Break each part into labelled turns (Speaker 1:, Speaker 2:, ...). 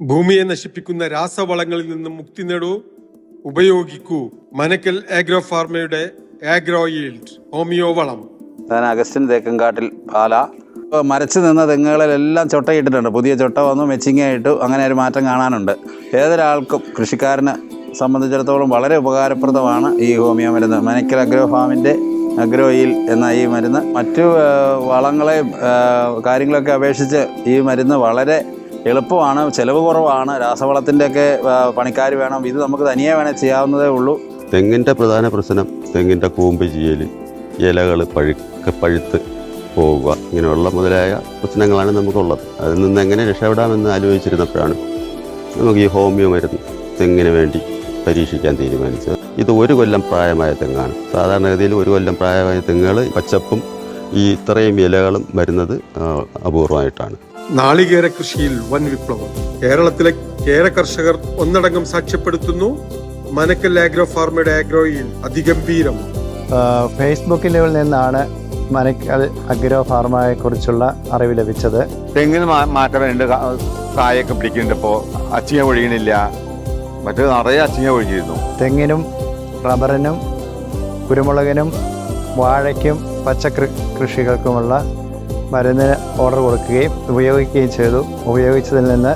Speaker 1: ഭൂമിയെ നശിപ്പിക്കുന്ന രാസവളങ്ങളിൽ നിന്നും മുക്തി നേടൂ ഉപയോഗിക്കൂ. മനക്കൽ ആഗ്രോ ഫാർമയുടെ ആഗ്രോ ഈൽഡ് ഹോമിയോ വളം.
Speaker 2: ഞാൻ അഗസ്റ്റിൻ തേക്കങ്കാട്ടിൽ പാല. മരച്ച് നിന്ന തെങ്ങുകളിലെല്ലാം ചൊട്ടയിട്ടിട്ടുണ്ട്. പുതിയ ചൊട്ട വന്നു മെച്ചിങ്ങായിട്ടു അങ്ങനെ ഒരു മാറ്റം കാണാനുണ്ട്. ഏതൊരാൾക്കും കൃഷിക്കാരനെ സംബന്ധിച്ചിടത്തോളം വളരെ ഉപകാരപ്രദമാണ് ഈ ഹോമിയോ മരുന്ന്. മനക്കൽ അഗ്രോ ഫാമിന്റെ അഗ്രോയിൽ എന്ന ഈ മരുന്ന്. മറ്റു വളങ്ങളെ കാര്യങ്ങളൊക്കെ അപേക്ഷിച്ച് ഈ മരുന്ന് വളരെ എളുപ്പമാണ് ചിലവ് കുറവാണ് രാസവളത്തിന്റെയൊക്കെ പണിക്കാർ വേണം. ഇത് നമുക്ക് തനിയെ വേണേൽ ചെയ്യാവുന്നതേ ഉള്ളൂ.
Speaker 3: തെങ്ങിന്റെ പ്രധാന പ്രശ്നം തെങ്ങിന്റെ കൂമ്പ് ചെയ്യൽ ഇലകൾ പഴുക്ക പഴുത്ത് പോവുക. ഇങ്ങനെയുള്ള മുതലായ പ്രശ്നങ്ങളാണ് നമുക്കുള്ളത്. അതിൽ നിന്ന് എങ്ങനെ രക്ഷപ്പെടാമെന്ന് ആലോചിച്ചിരുന്നപ്പോഴാണ് നമുക്ക് ഈ ഹോമിയോ മരുന്ന് തെങ്ങിന് വേണ്ടി പരീക്ഷിക്കാൻ തീരുമാനിച്ചത്. ഇത് ഒരു കൊല്ലം പ്രായമായ തെങ്ങാണ്. സാധാരണഗതിയിൽ ഒരു കൊല്ലം പ്രായമായ തെങ്ങുകൾ പച്ചപ്പും ഈ ഇത്രയും ഇലകളും വരുന്നത് അപൂർവമായിട്ടാണ്.
Speaker 1: നാളികേര കൃഷിയിൽ വൻ വിപ്ലവം. കേരളത്തിലെ കേര കർഷകർ ഒന്നടങ്കം സാക്ഷ്യപ്പെടുത്തുന്നു. മനക്കൽ ആഗ്രോ ഫാർമയുടെ ആഗ്രോയിൽ അതിഗംഭീരം.
Speaker 4: ഫേസ്ബുക്കിൽ നിന്നാണ് മനക്കൽ അഗ്രോ ഫാർമയെ കുറിച്ചുള്ള അറിവ് ലഭിച്ചത്.
Speaker 5: തെങ്ങിന് മാറ്റം രണ്ട് കായൊക്കെ പിടിക്കുന്നുണ്ട് ഇപ്പോൾ അച്ചിങ്ങ ഒഴിയണില്ല മറ്റു നിറയെ അച്ചിങ്ങ ഒഴിഞ്ഞിരുന്നു.
Speaker 4: തെങ്ങിനും റബ്ബറിനും കുരുമുളകിനും വാഴയ്ക്കും പച്ചക്കൃ കൃഷികൾക്കുമുള്ള മരുന്നിന് ഓർഡർ കൊടുക്കുകയും ഉപയോഗിക്കുകയും ചെയ്തു. ഉപയോഗിച്ചതിൽ നിന്ന്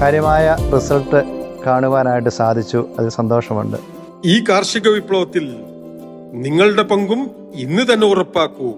Speaker 4: കാര്യമായ റിസൾട്ട് കാണുവാനായിട്ട് സാധിച്ചു. അതിൽ സന്തോഷമുണ്ട്.
Speaker 1: ഈ കാർഷിക വിപ്ലവത്തിൽ നിങ്ങളുടെ പങ്കും ഇന്ന് തന്നെ ഉറപ്പാക്കൂ.